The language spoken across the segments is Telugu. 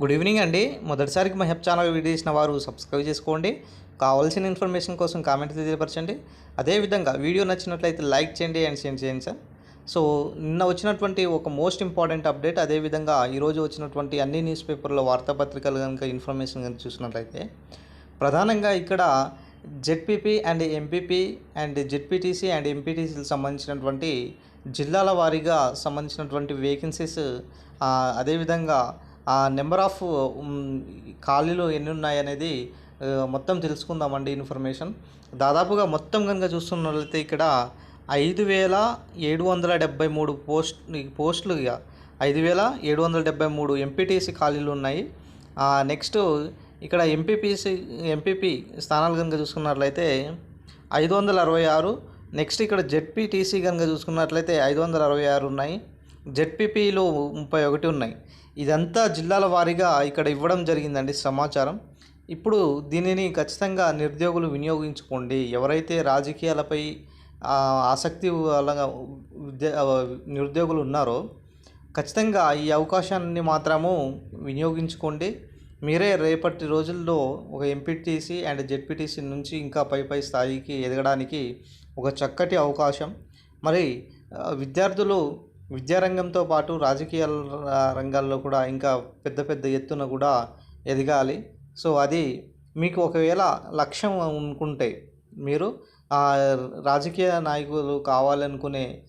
గుడ్ ఈవినింగ్ అండి. మొదటిసారికి మా హెప్ ఛానల్ వీడియో చేసిన వారు సబ్స్క్రైబ్ చేసుకోండి. కావాల్సిన ఇన్ఫర్మేషన్ కోసం కామెంట్ తెలియపరచండి. అదేవిధంగా వీడియో నచ్చినట్లయితే లైక్ చేయండి అండ్ షేర్ చేయండి సార్. సో నిన్న వచ్చినటువంటి ఒక మోస్ట్ ఇంపార్టెంట్ అప్డేట్ అదేవిధంగా ఈరోజు వచ్చినటువంటి అన్ని న్యూస్ పేపర్లో వార్తాపత్రికలు కనుక ఇన్ఫర్మేషన్ కనుక చూసినట్లయితే ప్రధానంగా ఇక్కడ ZPP and MPP and ZPTC and ఎంపీటీసీకి సంబంధించినటువంటి జిల్లాల వారీగా సంబంధించినటువంటి వేకెన్సీస్ అదేవిధంగా ఆ నెంబర్ ఆఫ్ ఖాళీలు ఎన్ని ఉన్నాయి అనేది మొత్తం తెలుసుకుందామండి ఇన్ఫర్మేషన్. దాదాపుగా మొత్తం కనుక చూస్తున్నట్లయితే ఇక్కడ ఐదు వేల ఏడు వందల డెబ్బై మూడు పోస్ట్ పోస్టులు ఇక. ఐదు వేల ఏడు వందల డెబ్బై మూడు ఎంపీటీసీ ఖాళీలు ఉన్నాయి. నెక్స్ట్ ఇక్కడ ఎంపీపీసీ ఎంపీపీ స్థానాలు కనుక చూసుకున్నట్లయితే ఐదు వందల అరవై ఆరు. నెక్స్ట్ ఇక్కడ జెడ్పీటీసీ కనుక చూసుకున్నట్లయితే ఐదు వందల అరవై ఆరు ఉన్నాయి. జెడ్పీపీలో ముప్పై ఒకటి ఉన్నాయి. ఇదంతా జిల్లాల వారీగా ఇక్కడ ఇవ్వడం జరిగిందండి సమాచారం. ఇప్పుడు దీనిని ఖచ్చితంగా నిరుద్యోగులు వినియోగించుకోండి. ఎవరైతే రాజకీయాలపై ఆసక్తి అలాగా విద్య నిరుద్యోగులు ఉన్నారో ఖచ్చితంగా ఈ అవకాశాన్ని మాత్రము వినియోగించుకోండి. మీరే రేపటి రోజుల్లో ఒక ఎంపీటీసీ అండ్ జెడ్పీటీసీ నుంచి ఇంకా పై పై స్థాయికి ఎదగడానికి ఒక చక్కటి అవకాశం. మరి విద్యార్థులు విద్యారంగంతో పాటు రాజకీయ రంగాల్లో కూడా ఇంకా పెద్ద పెద్ద ఎత్తున కూడా ఎదగాలి. సో అది మీకు ఒకవేళ లక్ష్యం అనుకుంటే మీరు ఆ, రాజకీయ నాయకులు కావాలనుకునే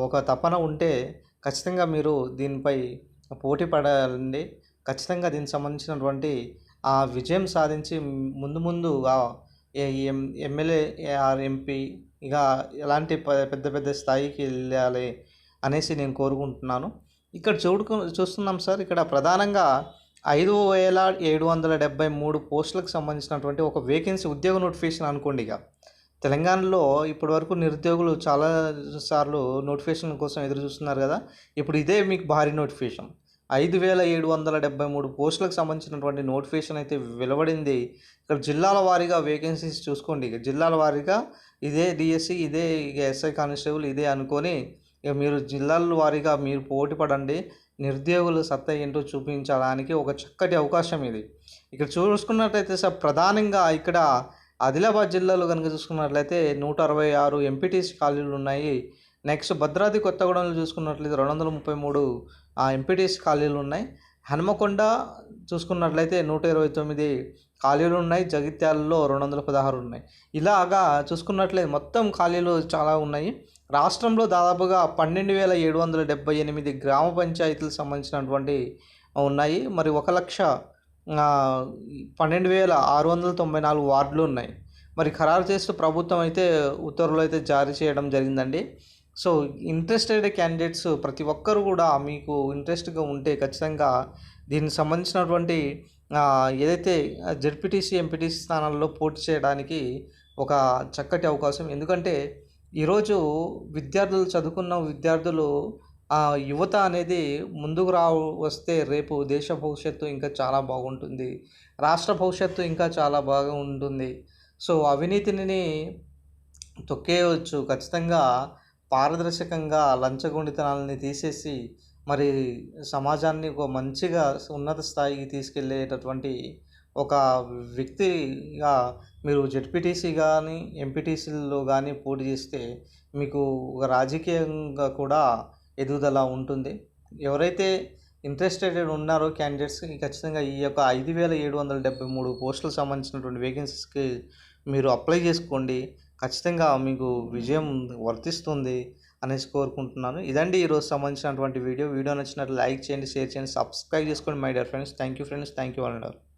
ఒక తపన ఉంటే ఖచ్చితంగా మీరు దీనిపై పోటీ పడాలండి. ఖచ్చితంగా దీనికి సంబంధించినటువంటి ఆ విజయం సాధించి ముందు ముందు ఆ ఏ- ఎం ఎమ్మెల్యే ఆర్ ఎంపీ ఇక ఎలాంటి ప- పెద్ద పెద్ద స్థాయికి వెళ్ళాలి. అనేసి నేను కోరుకుంటున్నాను. ఇక్కడ చూడుకు చూస్తున్నాం సార్ ఇక్కడ ప్రధానంగా ఐదు వేల ఏడు వందల డెబ్బై మూడు పోస్టులకు సంబంధించినటువంటి ఒక వేకెన్సీ ఉద్యోగ నోటిఫికేషన్ అనుకోండి ఇక. తెలంగాణలో ఇప్పటివరకు నిరుద్యోగులు చాలా సార్లు నోటిఫికేషన్ కోసం ఎదురు చూస్తున్నారు కదా. ఇప్పుడు ఇదే మీకు భారీ నోటిఫికేషన్. ఐదు వేల ఏడు వందల డెబ్బై మూడు పోస్టులకు సంబంధించినటువంటి నోటిఫికేషన్ అయితే వెలువడింది. ఇక్కడ జిల్లాల వారీగా వేకెన్సీస్ చూసుకోండి ఇక. జిల్లాల వారీగా ఇదే డిఎస్సి ఇదే ఇక ఎస్ఐ కానిస్టేబుల్ ఇదే అనుకొని ఇక మీరు జిల్లాల వారీగా మీరు పోటీ పడండి. నిరుద్యోగులు సత్తా ఏంటో చూపించడానికి ఒక చక్కటి అవకాశం ఇది. ఇక్కడ చూసుకున్నట్లయితే సార్ ప్రధానంగా ఇక్కడ ఆదిలాబాద్ జిల్లాలో కనుక చూసుకున్నట్లయితే నూట అరవై ఆరు ఎంపీటీసీ ఖాళీలు ఉన్నాయి. నెక్స్ట్ భద్రాద్రి కొత్తగూడెంలో చూసుకున్నట్లయితే రెండు వందల ముప్పై మూడు ఎంపీటీసీ ఖాళీలు ఉన్నాయి. హనుమకొండ చూసుకున్నట్లయితే నూట ఇరవై తొమ్మిది ఖాళీలు ఉన్నాయి జగిత్యాలలో రెండు వందల పదహారు ఉన్నాయి. ఇలాగా చూసుకున్నట్లయితే మొత్తం ఖాళీలు చాలా ఉన్నాయి. రాష్ట్రంలో దాదాపుగా పన్నెండు వేల ఏడు వందల డెబ్బై ఎనిమిది గ్రామ పంచాయతీలకు సంబంధించినటువంటి ఉన్నాయి. మరి ఒక లక్ష పన్నెండు వేల ఆరు వందల తొంభై నాలుగు వార్డులు ఉన్నాయి. మరి ఖరారు చేస్తూ ప్రభుత్వం అయితే ఉత్తర్వులు అయితే జారీ చేయడం జరిగిందండి. సో ఇంట్రెస్టెడ్ క్యాండిడేట్స్ ప్రతి ఒక్కరు కూడా మీకు ఇంట్రెస్ట్గా ఉంటే ఖచ్చితంగా దీనికి సంబంధించినటువంటి ఏదైతే జెడ్పీటీసీ ఎంపీటీసీ స్థానాల్లో పోటీ చేయడానికి ఒక చక్కటి అవకాశం. ఎందుకంటే ఈరోజు విద్యార్థులు చదువుకున్న విద్యార్థులు ఆ యువత అనేది ముందుకు రా వస్తే రేపు దేశ భవిష్యత్తు ఇంకా చాలా బాగుంటుంది. రాష్ట్ర భవిష్యత్తు ఇంకా చాలా బాగా ఉంటుంది. సో అవినీతిని తొక్కేయవచ్చు ఖచ్చితంగా పారదర్శకంగా లంచగొండితనాలని తీసేసి మరి సమాజాన్ని ఒక మంచిగా ఉన్నత స్థాయికి తీసుకెళ్ళేటటువంటి ఒక వ్యక్తిగా మీరు జెడ్పీటీసీ కానీ ఎంపీటీసీలో కానీ పోటీ చేస్తే మీకు ఒక రాజకీయంగా కూడా ఎదుగుదల ఉంటుంది. ఎవరైతే ఇంట్రెస్టెడ్ ఉన్నారో క్యాండిడేట్స్ ఖచ్చితంగా ఈ యొక్క ఐదు వేల ఏడు వందల డెబ్బై మూడు పోస్టులకు సంబంధించినటువంటి వేకెన్సీస్కి మీరు అప్లై చేసుకోండి. ఖచ్చితంగా మీకు విజయం వర్తిస్తుంది అనేసి కోరుకుంటున్నాను. ఇదండి ఈరోజు సంబంధించినటువంటి వీడియో. వీడియో నచ్చినట్లు లైక్ చేయండి షేర్ చేయండి సబ్స్క్రైబ్ చేసుకోండి my dear friends. Thank you friends. Thank you and